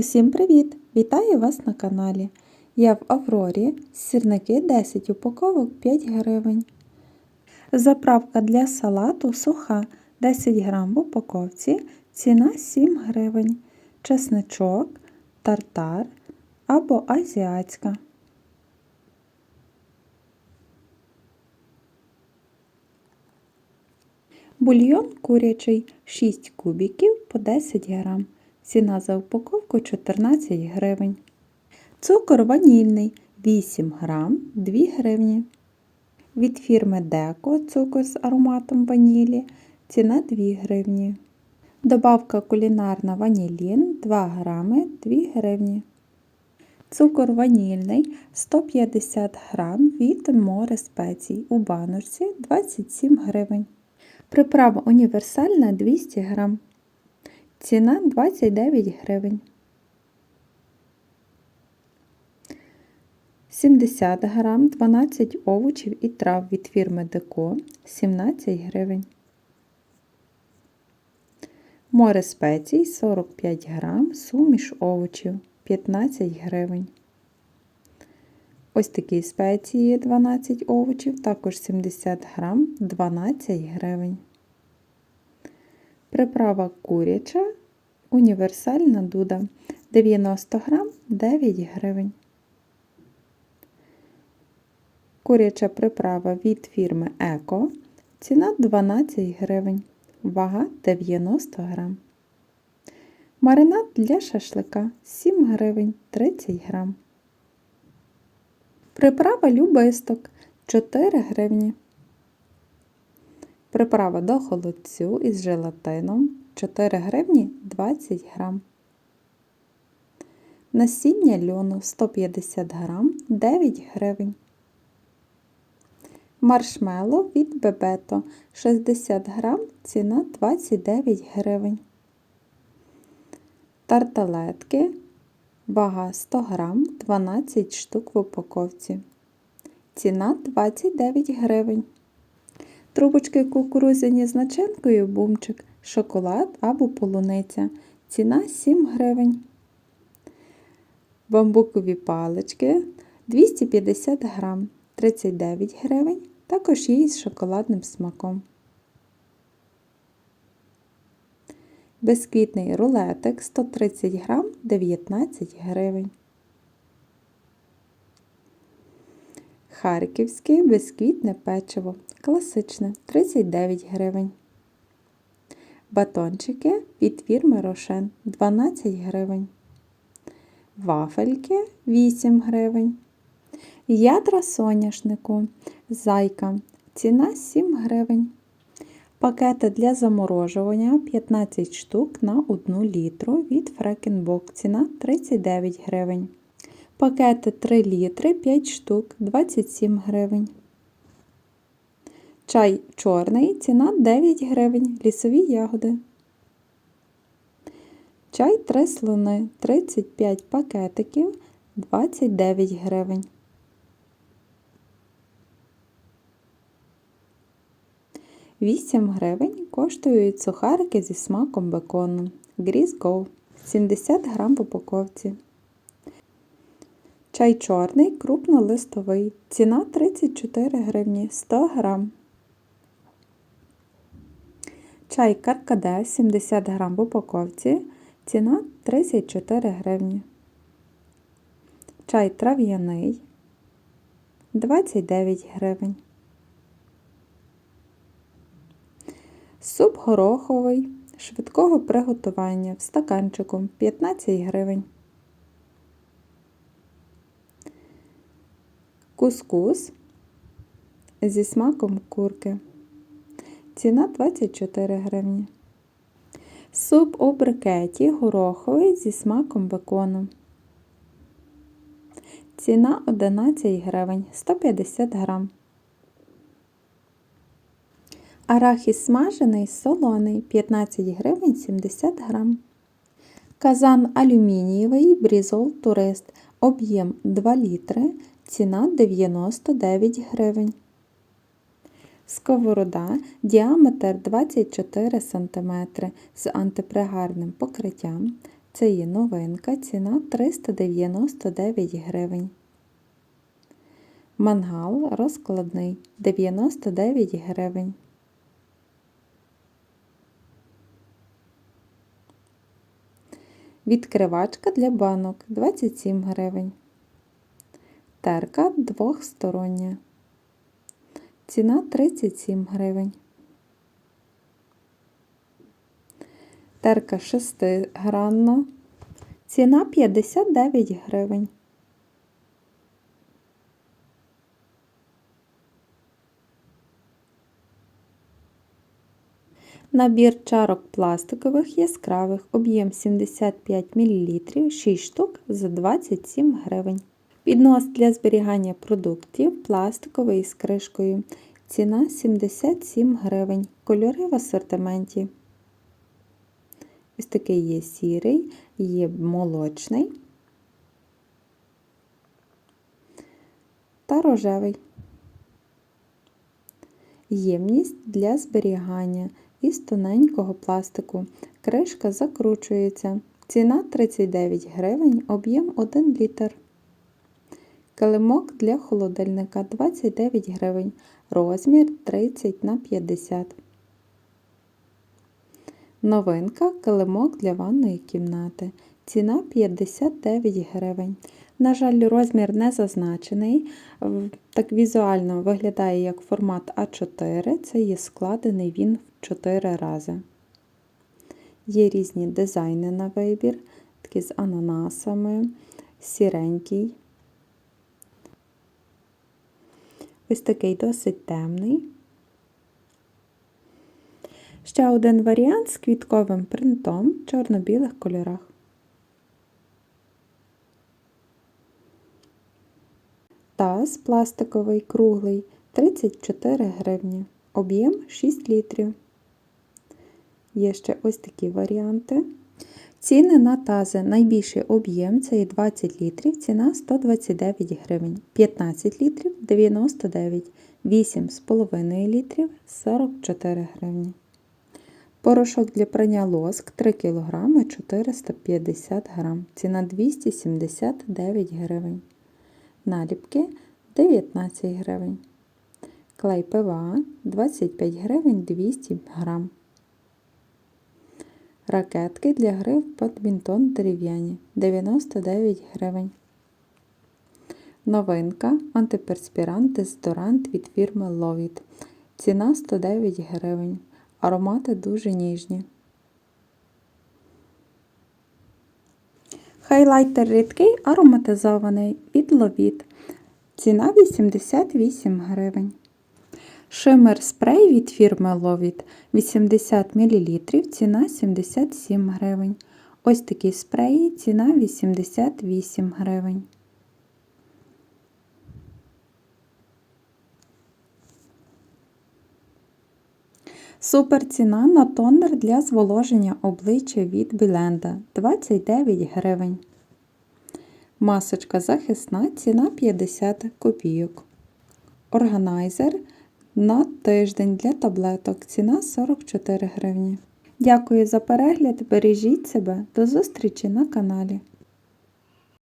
Усім привіт! Вітаю вас на каналі. Я в Аврорі, сірники 10 упаковок 5 гривень. Заправка для салату суха 10 грам в упаковці, ціна 7 гривень. Чесничок, тартар або азіатська. Бульйон курячий 6 кубіків по 10 грам. Ціна за упаковку 14 гривень. Цукор ванільний 8 грам 2 гривні. Від фірми Деко цукор з ароматом ванілі. Ціна 2 гривні. Добавка кулінарна ванілін 2 грами 2 гривні. Цукор ванільний 150 грам від море спецій у баночці 27 гривень. Приправа універсальна 200 грам. Ціна 29 гривень. 70 грам 12 овочів і трав від фірми Деко 17 гривень. Море спецій 45 грам, суміш овочів 15 гривень. Ось такі спеції 12 овочів, також 70 грам 12 гривень. Приправа куряча, універсальна дуда 90 грам 9 гривень. Куряча приправа від фірми Еко. Ціна 12 гривень. Вага 90 грам. Маринад для шашлика 7 гривень 30 грам. Приправа любисток 4 гривні. Приправа до холодцю із желатином 4 гривні 20 грам. Насіння льону 150 грам 9 гривень. Маршмело від Бебето 60 грам, ціна 29 гривень. Тарталетки вага 100 грам, 12 штук в упаковці. Ціна 29 гривень. Трубочки кукурузяні з начинкою бумчик, шоколад або полуниця. Ціна 7 гривень. Бамбукові палички 250 грам, 39 гривень. Також є із шоколадним смаком. Безквітний рулетик 130 грам 19 гривень. Харківське безквітне печиво. Класичне 39 гривень. Батончики від фірми Рошен 12 гривень. Вафельки 8 гривень. Ядра соняшнику. Зайка. Ціна 7 гривень. Пакети для заморожування 15 штук на 1 літру від Фрекенбок. Ціна 39 гривень. Пакети 3 літри 5 штук 27 гривень. Чай чорний, ціна 9 гривень. Лісові ягоди. Чай 3 слони 35 пакетиків 29 гривень. Вісім гривень коштують сухарики зі смаком бекону. Гріз Go 70 грам в упаковці. Чай чорний, крупнолистовий. Ціна 34 гривні 100 грам. Чай каркаде 70 грам в упаковці. Ціна 34 гривні. Чай трав'яний 29 гривень. Суп гороховий швидкого приготування в стаканчику 15 гривень. Кускус зі смаком курки. Ціна 24 гривні. Суп у брикеті гороховий зі смаком бекону. Ціна 11 гривень 150 грам. Арахіс смажений солоний 15 гривень 70 грам. Казан алюмінієвий брізол турист. Об'єм 2 літри. Ціна 99 гривень. Сковорода діаметр 24 см з антипригарним покриттям. Це є новинка, ціна 399 гривень. Мангал розкладний 99 гривень. Відкривачка для банок 27 гривень. Терка двохстороння. Ціна 37 гривень. Терка шестигранна. Ціна 59 гривень. Набір чарок пластикових яскравих, об'єм 75 мл, 6 штук за 27 гривень. Піднос для зберігання продуктів пластиковий з кришкою. Ціна 77 гривень. Кольори в асортименті. Ось такий є сірий, є молочний та рожевий. Ємність для зберігання із тоненького пластику. Кришка закручується. Ціна 39 гривень, об'єм 1 літр. Килимок для холодильника 29 гривень, розмір 30 на 50. Новинка килимок для ванної кімнати. Ціна 59 гривень. На жаль, розмір не зазначений. Так візуально виглядає як формат А4. Це є складений він в 4 рази. Є різні дизайни на вибір, такі з ананасами, сіренький. Ось такий досить темний. Ще один варіант з квітковим принтом в чорно-білих кольорах. Таз пластиковий круглий 34 гривні. Об'єм 6 літрів. Є ще ось такі варіанти. Ціни на тази. Найбільший об'єм це 20 літрів, ціна 129 гривень, 15 літрів 99, 8,5 літрів 44 гривні. Порошок для прання лоск 3 кг 450 г. Ціна 279 гривень. Наліпки 19 гривень. Клей ПВА 25 гривень 200 г. Ракетки для гри в бадмінтон дерев'яні 99 гривень. Новинка антиперспірант дезодорант від фірми Lovit. Ціна 109 гривень. Аромати дуже ніжні. Хайлайтер рідкий ароматизований від Lovit. Ціна 88 гривень. Шимер спрей від фірми Lovit 80 мл, ціна 77 гривень. Ось такі спреї, ціна 88 гривень. Супер ціна на тонер для зволоження обличчя від Біленда 29 гривень. Масочка захисна, ціна 50 копійок. Органайзер на тиждень для таблеток. Ціна 44 гривні. Дякую за перегляд, бережіть себе, до зустрічі на каналі.